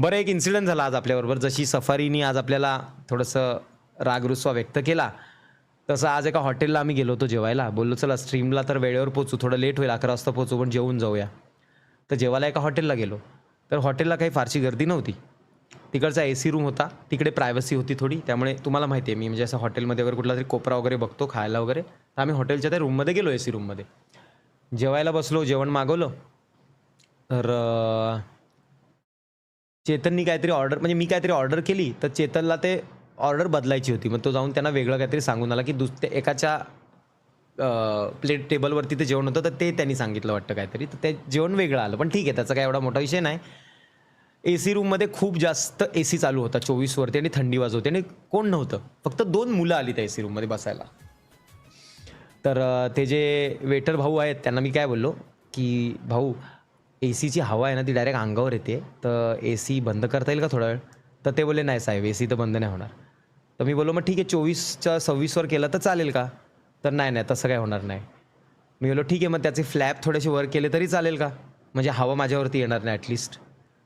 बरं एक इन्सिडंट झाला आज आपल्याबरोबर. जशी सफारीनी आज आपल्याला थोडंसं रागरुस्वा व्यक्त केला तसं आज एका हॉटेलला आम्ही गेलो होतो जेवायला. बोललो चला स्ट्रीमला तर वेळेवर पोचू. थोडं लेट होईल अकरा वाजता पोचू पण जेवून जाऊया. तर जेवायला एका हॉटेलला गेलो. तर हॉटेलला काही फारशी गर्दी नव्हती. तिकडचा ए सी रूम होता. तिकडे प्रायव्हसी होती थोडी. त्यामुळे तुम्हाला माहिती आहे मी म्हणजे असं हॉटेलमध्ये वगैरे कुठला तरी कोपरा वगैरे बघतो खायला वगैरे. तर आम्ही हॉटेलच्या त्या रूममध्ये गेलो ए सी रूममध्ये जेवायला बसलो जेवण मागवलं. तर चेतननी काहीतरी ऑर्डर म्हणजे मी काहीतरी ऑर्डर केली तर चेतनला ते ऑर्डर बदलायची होती. मग तो जाऊन त्यांना वेगळं काहीतरी सांगून आला की दुस ते एकाच्या प्लेट टेबलवरती ते जेवण होतं तर ते त्यांनी सांगितलं वाटतं काहीतरी. तर ते जेवण वेगळं आलं. पण ठीक आहे त्याचा काय एवढा मोठा विषय नाही. ए सी रूममध्ये खूप जास्त ए सी चालू होता चोवीसवरती आणि थंडी वाजवते. आणि कोण नव्हतं? फक्त दोन मुलं आली त्या ए सी रूममध्ये बसायला. तर ते जे वेटर भाऊ आहेत त्यांना मी काय बोललो की भाऊ ए सीची हवा आहे ना ती डायरेक्ट अंगावर येते. तर ए सी बंद करता येईल का थोडा वेळ? तर ते बोलले नाही साहेब ए सी तर बंद नाही होणार. तर मी बोललो मग ठीक आहे चोवीसच्या सव्वीसवर केलं तर चालेल का? तर नाही नाही तसं काय होणार नाही. मी बोललो ठीक आहे मग त्याचे फ्लॅप थोडेसे वर केले तरी चालेल का? म्हणजे हवा माझ्यावरती येणार नाही ॲटलिस्ट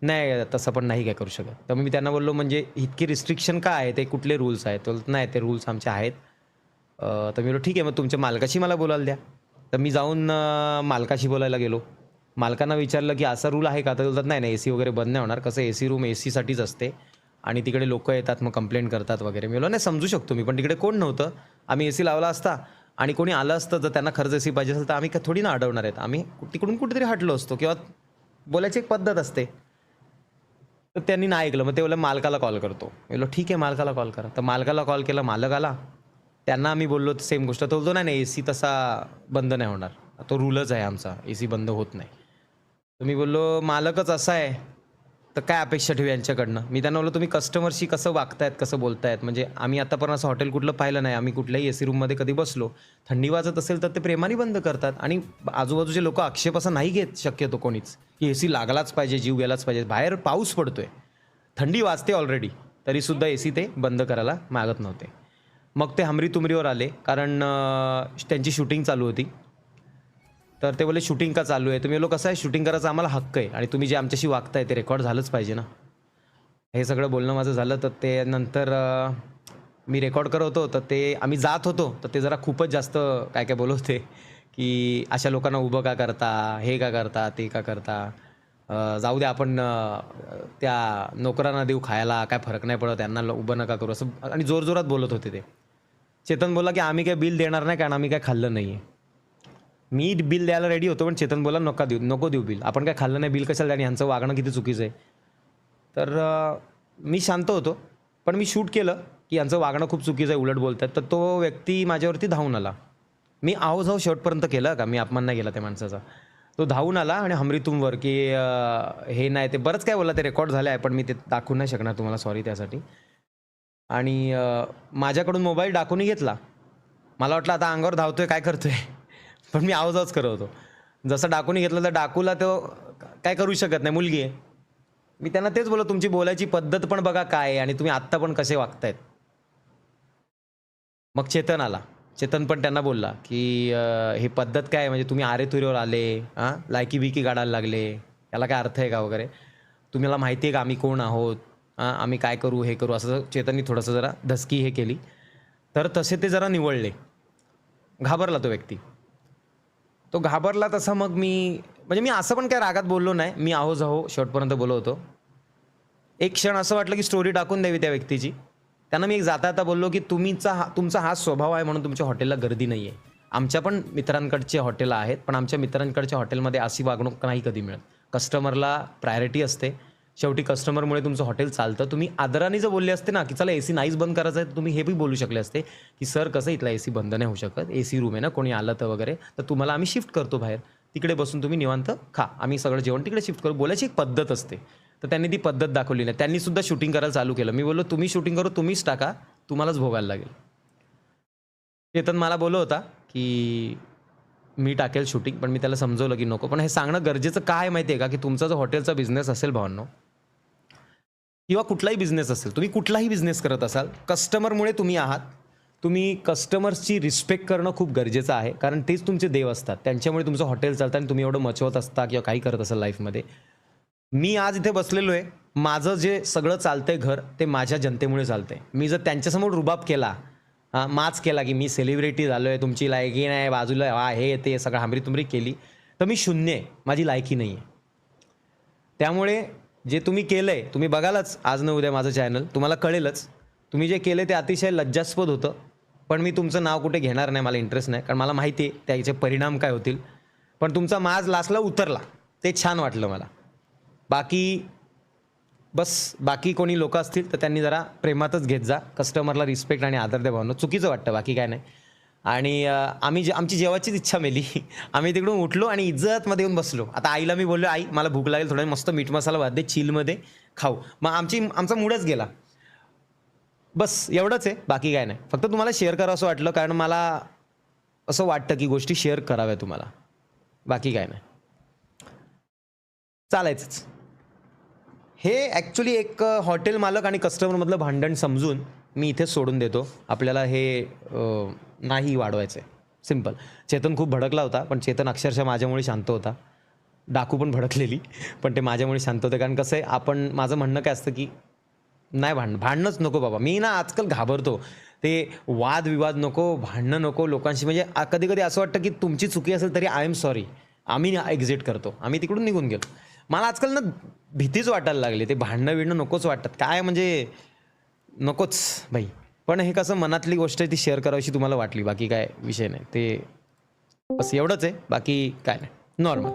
नाही तसं पण नाही काय करू शकत. तर मी त्यांना बोललो म्हणजे इतकी रिस्ट्रिक्शन का आहे? ते कुठले रूल्स आहेत? नाही ते रूल्स आमचे आहेत. तर मी बोललो ठीक आहे मग तुमच्या मालकाशी मला बोलायला द्या. तर मी जाऊन मालकाशी बोलायला गेलो. मालकांना विचारलं की असा रूल आहे का? तर बोलतात नाही नाही ए सी वगैरे बंद नाही होणार. कसं ए सी रूम ए सीसाठीच असते आणि तिकडे लोक येतात मग कंप्लेंट करतात वगैरे. मी नाही समजू शकतो मी पण तिकडे कोण नव्हतं? आम्ही ए सी लावला असता आणि कोणी आलं असतं जर त्यांना खर्च ए सी पाहिजे असेल तर आम्ही थोडी ना अडवणार आहेत. आम्ही तिकडून कुठेतरी हटलो असतो किंवा बोलायची एक पद्धत असते. तर त्यांनी नाही ऐकलं. मग ते बोललं मालकाला कॉल करतो. मी ठीक आहे मालकाला कॉल करा. तर मालकाला कॉल केला मालक आला. त्यांना आम्ही बोललो सेम गोष्ट. तो बोलतो नाही नाही ए सी तसा बंद नाही होणार. तो रूलच आहे आमचा. ए सी बंद होत नाही. तर मी बोललो मालकच असा आहे तर काय अपेक्षा ठेवू यांच्याकडनं? मी त्यांना बोललो तुम्ही कस्टमरशी कसं वागतायत कसं बोलतायत? म्हणजे आम्ही आतापर्यंत असं हॉटेल कुठलं पाहिलं नाही. आम्ही कुठल्याही ए सी रूममध्ये कधी बसलो थंडी वाजत असेल तर ते प्रेमाने बंद करतात आणि आजूबाजूचे लोक आक्षेप असा नाही घेत शक्यतो कोणीच की ए सी लागलाच पाहिजे जीव गेलाच पाहिजे. बाहेर पाऊस पडतोय थंडी वाजते ऑलरेडी तरीसुद्धा ए सी ते बंद करायला मागत नव्हते. मग ते हमरी तुमरीवर आले कारण त्यांची शूटिंग चालू होती. तर ते बोले शूटिंग का चालू आहे? तुम्ही लोक कसं आहे शूटिंग करायचा आम्हाला हक्क आहे. आणि तुम्ही जे आमच्याशी वागताय ते रेकॉर्ड झालंच पाहिजे ना. हे सगळं बोलणं माझं झालं तर ते नंतर मी रेकॉर्ड करत होतो तर ते आम्ही जात होतो तर ते जरा खूपच जास्त काय काय बोलत होते की अशा लोकांना उभं का करता हे का करता ते का करता? जाऊ द्या आपण त्या नोकरांना देऊ खायला काय फरक नाही पडत त्यांना उभं नका करू असं. आणि जोरजोरात बोलत होते ते. चेतन बोला की आम्ही काय बिल देणार नाही कारण आम्ही काय खाल्लं नाही आहे मी बिल द्यायला रेडी होतो पण चेतन बोला नका देऊ नको देऊ बिल. आपण काय खाल्लं नाही बिल कशाला आणि ह्यांचं वागणं किती चुकीचं आहे? तर मी शांत होतो पण मी शूट केलं की यांचं वागणं खूप चुकीचं आहे उलट बोलतात. तर तो व्यक्ती माझ्यावरती धावून आला. मी आहो जाऊ शेवटपर्यंत केलं का? मी अपमान नाही केला त्या माणसाचा. तो धावून आला आणि हमरी तुमवर की हे नाही ते बरंच काय बोलला ते रेकॉर्ड झालं आहे पण मी ते दाखवू नाही शकणार तुम्हाला सॉरी त्यासाठी. आणि माझ्याकडून मोबाईल डाकूनही घेतला. मला वाटलं आता अंगावर धावतोय काय करतोय? पण मी आवाजच करत होतो. जसं डाकूने घेतलं तर डाकूला तो काय करू शकत नाही मुलगी आहे. मी त्यांना तेच बोललो तुमची बोलायची पद्धत पण बघा काय आहे आणि तुम्ही आत्ता पण कसे वागतायत. मग चेतन आला. चेतन पण त्यांना बोलला की हे पद्धत काय आहे? म्हणजे तुम्ही आरे तुरीवर आले हां लायकी बिकी काढायला लागले. याला काय अर्थ आहे का वगैरे? तुम्हाला माहिती आहे का आम्ही कोण आहोत? हां आम्ही काय करू हे करू? असं चेतननी थोडंसं जरा धसकी हे केली. तर तसे ते जरा निवडले घाबरला तो व्यक्ती. तो घाबरला तसा मग मी म्हणजे मी असं पण काय रागात बोललो नाही. मी आहो जाहो शेवटपर्यंत बोललो होतो. एक क्षण असं वाटलं की स्टोरी टाकून द्यावी त्या व्यक्तीची. त्यांना मी एक जाता जाता बोललो की तुम्हीचा हा तुमचा हा स्वभाव आहे म्हणून तुमच्या हॉटेलला गर्दी नाही आहे आमच्या पण मित्रांकडचे हॉटेल आहेत पण आमच्या मित्रांकडच्या हॉटेलमध्ये अशी वागणूक नाही कधी मिळत. कस्टमरला प्रायोरिटी असते. शेवटी कस्टमरमुळे तुमचं हॉटेल चालतं. तुम्ही आदराने जर बोलले असते ना की चला ए सी नाहीच बंद करायचं आहे तर तुम्ही हे बी बोलू शकले असते की सर कसं इथला ए सी बंद नाही होऊ शकत? ए सी रूम आहे ना कोणी आलं तर वगैरे तर तुम्हाला आम्ही शिफ्ट करतो बाहेर. तिकडे बसून तुम्ही निवांत खा. आम्ही सगळं जेवण तिकडे शिफ्ट करू. बोलायची एक पद्धत असते. तर त्यांनी ती पद्धत दाखवली नाही. त्यांनी सुद्धा शूटिंग करायला चालू केलं. मी बोललो तुम्ही शूटिंग करू तुम्हीच टाका. तुम्हालाच भोगायला लागेल. चेतन मला बोललो होता की मी टाकेल शूटिंग पण मी त्याला समजवलं की नको. पण हे सांगणं गरजेचं काय माहिती आहे का? की तुमचा जो हॉटेलचा बिझनेस असेल भावांनो किंवा कुठलाही बिझनेस असेल तुम्ही कुठलाही बिझनेस करत असाल कस्टमरमुळे तुम्ही आहात. तुम्ही कस्टमर्सची रिस्पेक्ट करणं खूप गरजेचं आहे कारण तेच तुमचे देव असतात. त्यांच्यामुळे तुमचं हॉटेल चालतं आणि तुम्ही एवढं मचवत असता किंवा काही करत असाल लाईफमध्ये मी आज इथे बसलेलो आहे माझं जे सगळं चालतंय घर ते माझ्या जनतेमुळे चालतंय. मी जर त्यांच्यासमोर रुबाब केला माच केला की मी सेलिब्रिटी झालो आहे तुमची लायकी नाही बाजूला वा हे ते सगळं हांबरी तुमरी केली तर मी शून्य आहे. माझी लायकी नाही आहे त्यामुळे जे तुम्ही केलं आहे तुम्ही बघालच आज न उद्या माझं चॅनल तुम्हाला कळेलच. तुम्ही जे केलं ते अतिशय लज्जास्पद होतं. पण मी तुमचं नाव कुठे घेणार नाही मला इंटरेस्ट नाही. कारण मला माहिती आहे त्याचे परिणाम काय होतील. पण तुमचा माज लास्टला उतरला. ते छान वाटलं मला. बाकी बस बाकी कोणी लोक असतील तर त्यांनी जरा प्रेमातच घेत जा. कस्टमरला रिस्पेक्ट आणि आदर द्या भावना. चुकीचं वाटतं बाकी काय नाही. आणि आम्ही जे आमची जेवायचीच इच्छा मेली. आम्ही तिकडून उठलो आणि इज्जतमध्ये येऊन बसलो. आता आईला मी बोललो आई मला भूक लागेल थोडं मस्त मीठ मसाला भात दे चिलमध्ये खाऊ. मग आमची आमचा मूडच गेला. बस एवढंच आहे बाकी काय नाही. फक्त तुम्हाला शेअर करावं असं वाटलं कारण मला असं वाटतं की गोष्टी शेअर कराव्या तुम्हाला. बाकी काय नाही. चालायचंच. हे ॲक्च्युली एक हॉटेल मालक आणि कस्टमरमधलं भांडण समजून मी इथेच सोडून देतो. आपल्याला हे नाही वाढवायचं आहे सिंपल चेतन खूप भडकला होता पण चेतन अक्षरशः माझ्यामुळे शांत होता. डाकू पण भडकलेली पण ते माझ्यामुळे शांत होते. कारण कसं आहे आपण माझं म्हणणं काय असतं की नाही भांड भांडणंच नको बाबा. मी ना आजकाल घाबरतो. ते वादविवाद नको भांडणं नको लोकांशी. म्हणजे कधी कधी असं वाटतं की तुमची चुकी असेल तरी आय एम सॉरी आम्ही एक्झिट करतो. आम्ही तिकडून निघून गेलो. मला आजकाल ना भीतीच वाटायला लागली. ते भांडणं बिणणं नकोच वाटतात काय म्हणजे नकोच भाई पण हे कसं मनातली गोष्ट आहे ती शेअर करावीशी तुम्हाला वाटली. बाकी काय विषय नाही. ते बस एवढंच आहे. बाकी काय नाही. नॉर्मल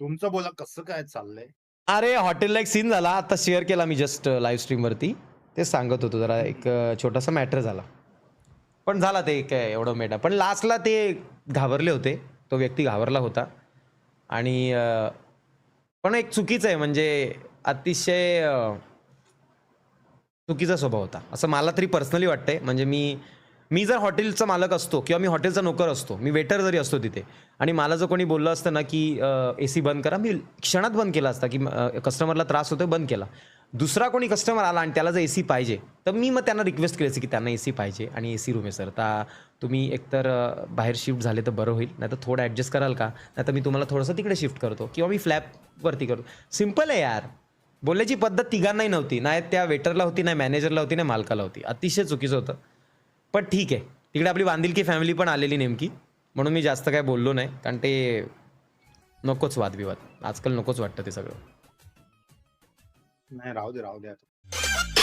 तुमचं बोला कसं काय चाललंय? अरे हॉटेलला एक सीन झाला. आता शेअर केला मी जस्ट लाईव्ह स्ट्रीमवरती ते सांगत होतो जरा एक छोटासा मॅटर झाला. पण झाला ते काय एवढं मेटा पण लास्टला ते घाबरले होते. तो व्यक्ती घाबरला होता. आणि पण एक चुकीचं आहे म्हणजे अतिशय चुकीचा स्वभाव होता. असं मला तरी पर्सनली वाटतंय. म्हणजे मी मी जर हॉटेलचा मालक असतो किंवा मी हॉटेलचा नोकर असतो मी वेटर जरी असतो तिथे आणि मला जर कोणी बोललं असतं ना की ए सी बंद करा मी क्षणात बंद केला असता की कस्टमरला त्रास होतोय बंद केला. दुसरा कोणी कस्टमर आला आणि त्याला जर ए सी पाहिजे तर मी मग त्यांना रिक्वेस्ट केली की त्यांना ए सी पाहिजे आणि ए सी रूम आहे सर तर तुम्ही एकतर बाहेर शिफ्ट झाले तर बरं होईल. नाही तर थोडं ॲडजस्ट कराल का? नाही तर मी तुम्हाला थोडंसं तिकडे शिफ्ट करतो किंवा मी फ्लॅपवरती करतो. सिंपल आहे यार. बोलण्याची पद्धत तिघांनाही नव्हती. नाही त्या वेटरला होती नाही मॅनेजरला होती नाही मालकाला होती. अतिशय चुकीचं होतं. पण ठीक आहे. तिकडे आपली बांधिलकी फॅमिली पण आलेली नेमकी. म्हणून मी जास्त काय बोललो नाही. कारण ते नकोच वादविवाद. आजकाल नकोच वाटतं ते सगळं. नाही राहू दे राहू दे आता.